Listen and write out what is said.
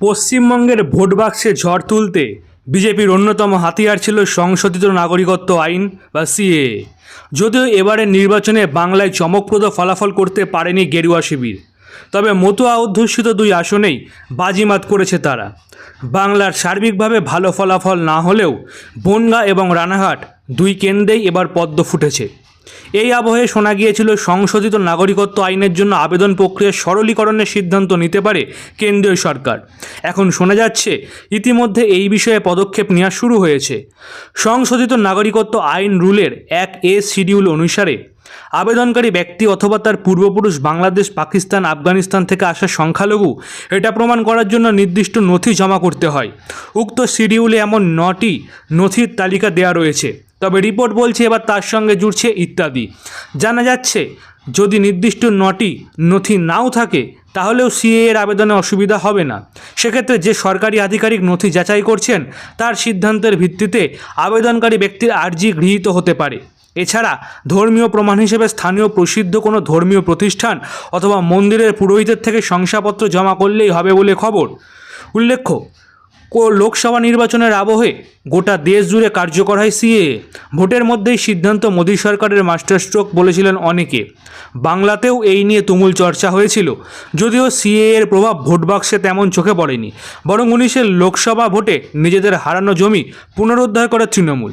পশ্চিমবঙ্গের ভোট বাক্সে ঝড় তুলতে বিজেপির অন্যতম হাতিয়ার ছিল সংশোধিত নাগরিকত্ব আইন বা সিএ। যদিও এবারের নির্বাচনে বাংলায় চমকপ্রদ ফলাফল করতে পারেনি গেরুয়া শিবির। তবে মতুয়া অধ্যুষিত দুই আসনেই বাজিমাত করেছে তারা। বাংলার সার্বিকভাবে ভালো ফলাফল না হলেও বনগাঁ এবং রানাঘাট দুই কেন্দ্রেই এবার পদ্ম ফুটেছে। এই আবহে শোনা গিয়েছিল সংশোধিত নাগরিকত্ব আইনের জন্য আবেদন প্রক্রিয়া সরলীকরণের সিদ্ধান্ত নিতে পারে কেন্দ্রীয় সরকার। এখন শোনা যাচ্ছে, ইতিমধ্যে এই বিষয়ে পদক্ষেপ নেওয়া শুরু হয়েছে। সংশোধিত নাগরিকত্ব আইন রুলের এক এ শিডিউল অনুসারে, আবেদনকারী ব্যক্তি অথবা তার পূর্বপুরুষ বাংলাদেশ, পাকিস্তান, আফগানিস্তান থেকে আসা সংখ্যালঘু, এটা প্রমাণ করার জন্য নির্দিষ্ট নথি জমা করতে হয়। উক্ত শিডিউলে এমন নটি নথির তালিকা দেওয়া রয়েছে। তবে রিপোর্ট বলছে এবার তার সঙ্গে জুড়ছে ইত্যাদি। জানা যাচ্ছে, যদি নির্দিষ্ট নটি নথি নাও থাকে, তাহলেও সিএ এর আবেদনে অসুবিধা হবে না। সেক্ষেত্রে যে সরকারি আধিকারিক নথি যাচাই করছেন, তার সিদ্ধান্তের ভিত্তিতে আবেদনকারী ব্যক্তির আর্জি গৃহীত হতে পারে। এছাড়া ধর্মীয় প্রমাণ হিসেবে স্থানীয় প্রসিদ্ধ কোনো ধর্মীয় প্রতিষ্ঠান অথবা মন্দিরের পুরোহিতের থেকে শংসাপত্র জমা করলেই হবে বলে খবর। উল্লেখ্য লোকসভা নির্বাচনের আবহে গোটা দেশ জুড়ে কার্যকর হয় সিএ। ভোটের মধ্যেই সিদ্ধান্ত মোদী সরকারের মাস্টার স্ট্রোক বলেছিলেন অনেকে। বাংলাতেও এই নিয়ে তুমুল চর্চা হয়েছিল। যদিও সিএ এর প্রভাব ভোট বাক্সে তেমন চোখে পড়েনি। বরং উনিশের লোকসভা ভোটে নিজেদের হারানো জমি পুনরুদ্ধার করে তৃণমূল।